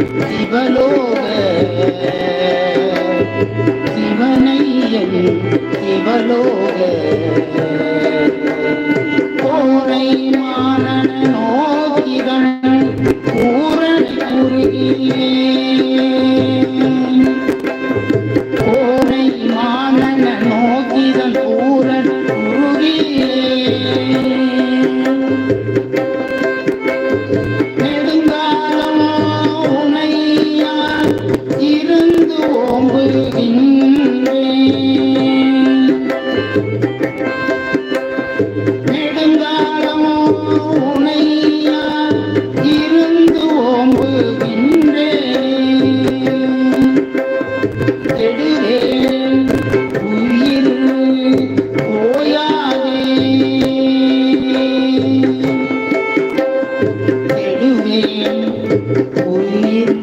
சிவலோக. சிவனையன் சிவலோக. கோரை மாறன நோக்கிகள் பூரண முருகியே இருந்து ஓம்புகின்றேங்காலமோ உனையா இருந்து ஓம்புகின்றேன். உயிர் போயாதே. உயிர்